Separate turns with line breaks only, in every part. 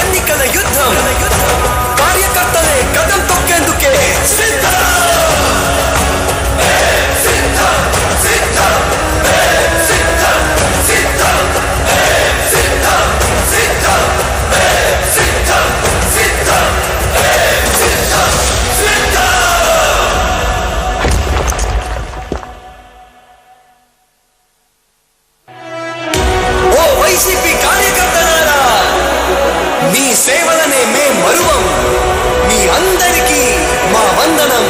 ఎన్నికల యుద్ధం కార్యకర్తలే కథం తొక్కేందుకే సిద్ధం మా వందనం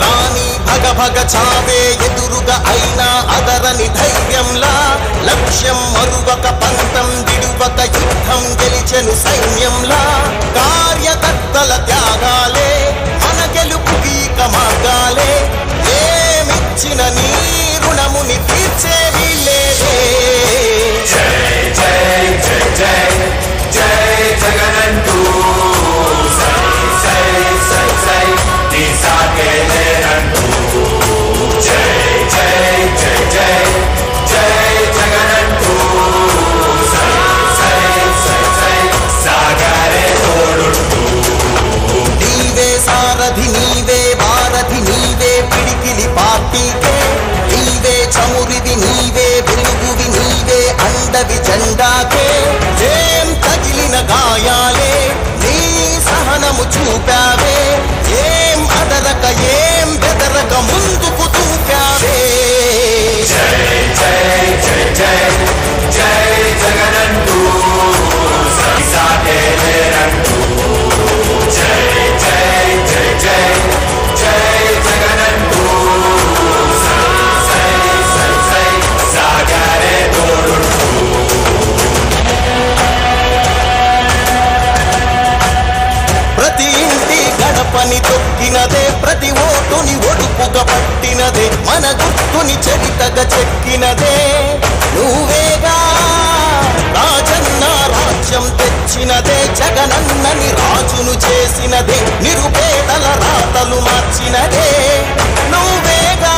రాణి భగ భగ చావే ఎదురుగా అయినా అదరని ధైర్యంలా లక్ష్యం మరువక పంతం విడువక యుద్ధం గెలిచెను సైన్యంలా కార్యకర్తల త్యాగాలు ప్రతి ఇంటి గడపని తొక్కినదే ప్రతి ఓటుని ఒడుపుగా పట్టినదే మన గుర్తుని చరితగా చెక్కినదే. తెచ్చినదే జగనన్నని రాజును చేసినదే నిరుపేదల రాతలు మార్చినదే. నువ్వేగా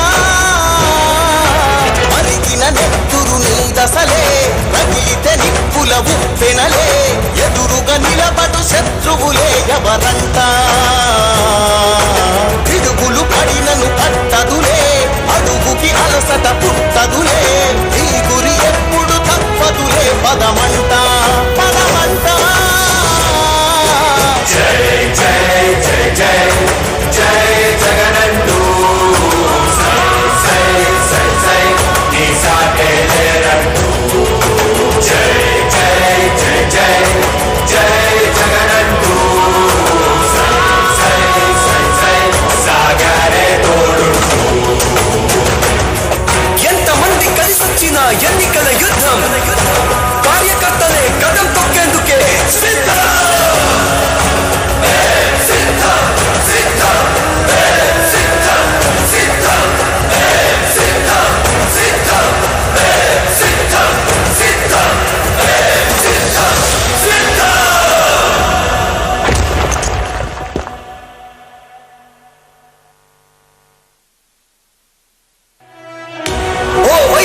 మరిగిన నెత్తురు నీ దశలే రగిలితే నిప్పుల ఉప్పెనలే. ఎదురుగా నిలబడు శత్రువులే ఎవరంట? పిడుగులు పడినను పట్టదులే అడుగుకి అలసట పుట్టదులే. ఈ గురి ఎప్పుడు తప్పదులే
పదమ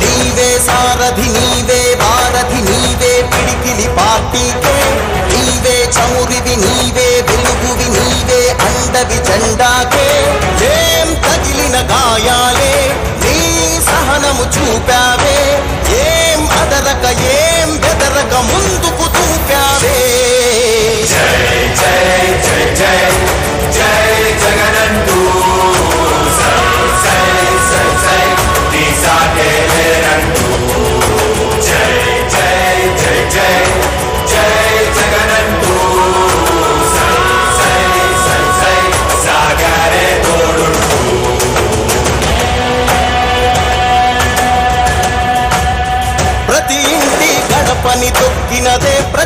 నీవే సారథి నీవే వారధి నీవే పిడికిలి పార్టీకే. నీవే చమురివి నీవే వెలుగువి నీవే అండవి జెండాకే. ఏం తగిలిన గాయాలే నీ సహనము చూపావే. ఏ ఏం బెదరక ముందుకు చూపావే.